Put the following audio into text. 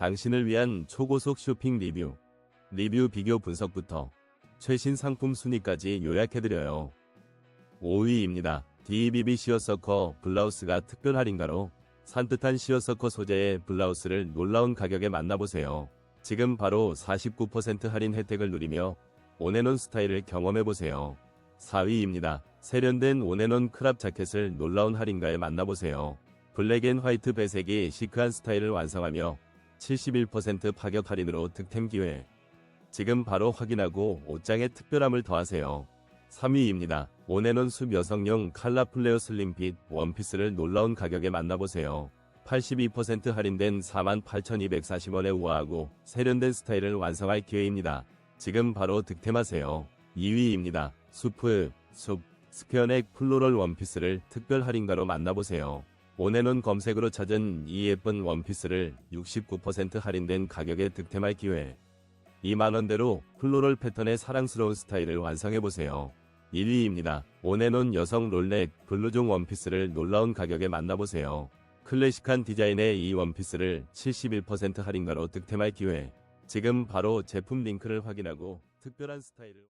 당신을 위한 초고속 쇼핑 리뷰, 리뷰 비교 분석부터 최신 상품 순위까지 요약해드려요. 5위입니다. DBB 시어서커 블라우스가 특별 할인가로 산뜻한 시어서커 소재의 블라우스를 놀라운 가격에 만나보세요. 지금 바로 49% 할인 혜택을 누리며 오네논 스타일을 경험해보세요. 4위입니다. 세련된 오네논 크랍 자켓을 놀라운 할인가에 만나보세요. 블랙 앤 화이트 배색이 시크한 스타일을 완성하며 71% 파격 할인으로 득템 기회. 지금 바로 확인하고 옷장에 특별함을 더하세요. 3위입니다. 오네논 숲 여성용 칼라 플레어 슬림핏 원피스를 놀라운 가격에 만나보세요. 82% 할인된 48,240원에 우아하고 세련된 스타일을 완성할 기회입니다. 지금 바로 득템하세요. 2위입니다. 수프, 숲, 스퀘어넥 플로럴 원피스를 특별 할인가로 만나보세요. 오네논 검색으로 찾은 이 예쁜 원피스를 69% 할인된 가격에 득템할 기회. 2만원대로 플로럴 패턴의 사랑스러운 스타일을 완성해보세요. 1위입니다. 오네논 여성 롤렉 블루종 원피스를 놀라운 가격에 만나보세요. 클래식한 디자인의 이 원피스를 71% 할인가로 득템할 기회. 지금 바로 제품 링크를 확인하고 특별한 스타일을